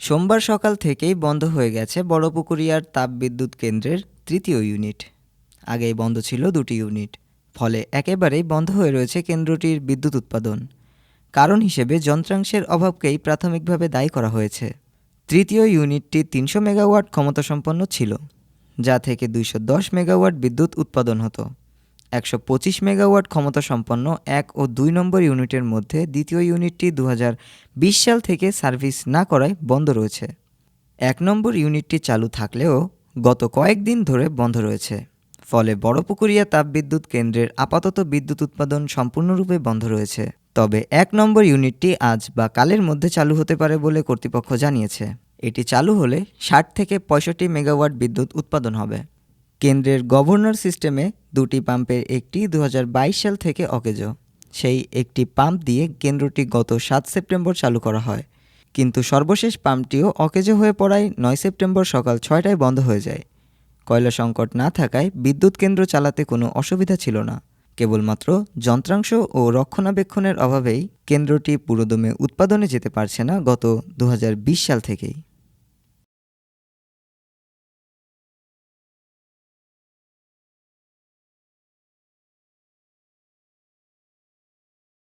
সোমবার সকাল থেকেই বন্ধ হয়ে গেছে বড়পুকুরিয়ার তাপবিদ্যুৎ কেন্দ্রের তৃতীয় ইউনিট। আগেই বন্ধ ছিল দুটি ইউনিট, ফলে একেবারেই বন্ধ হয়ে রয়েছে কেন্দ্রটির বিদ্যুৎ উৎপাদন। কারণ হিসেবে যন্ত্রাংশের অভাবকেই প্রাথমিকভাবে দায়ী করা হয়েছে। তৃতীয় ইউনিটটি তিনশো মেগাওয়াট ক্ষমতাসম্পন্ন ছিল, যা থেকে দুইশো দশ মেগাওয়াট বিদ্যুৎ উৎপাদন হতো। একশো পঁচিশ মেগাওয়াট ক্ষমতাসম্পন্ন এক ও দুই নম্বর ইউনিটের মধ্যে দ্বিতীয় ইউনিটটি দু সাল থেকে সার্ভিস না করায় বন্ধ রয়েছে। এক নম্বর ইউনিটটি চালু থাকলেও গত কয়েকদিন ধরে বন্ধ রয়েছে। ফলে বড়পুকুরিয়া তাপবিদ্যুৎ কেন্দ্রের আপাতত বিদ্যুৎ উৎপাদন সম্পূর্ণরূপে বন্ধ রয়েছে। তবে এক নম্বর ইউনিটটি আজ বা কালের মধ্যে চালু হতে পারে বলে কর্তৃপক্ষ জানিয়েছে। এটি চালু হলে ষাট থেকে পঁয়ষট্টি মেগাওয়াট বিদ্যুৎ উৎপাদন হবে। কেন্দ্রের গভর্নর সিস্টেমে দুটি পাম্পের একটি দু হাজার বাইশ সাল থেকে অকেজ। সেই একটি পাম্প দিয়ে কেন্দ্রটি গত সাত সেপ্টেম্বর চালু করা হয়। কিন্তু সর্বশেষ পাম্পটিও অকেজো হয়ে পড়ায় নয় সেপ্টেম্বর সকাল ছয়টায় বন্ধ হয়ে যায়। কয়লা সংকট না থাকায় বিদ্যুৎ কেন্দ্র চালাতে কোনো অসুবিধা ছিল না। কেবলমাত্র যন্ত্রাংশ ও রক্ষণাবেক্ষণের অভাবেই কেন্দ্রটি পুরোদমে উৎপাদনে যেতে পারছে না গত দু হাজার বিশ সাল থেকেই।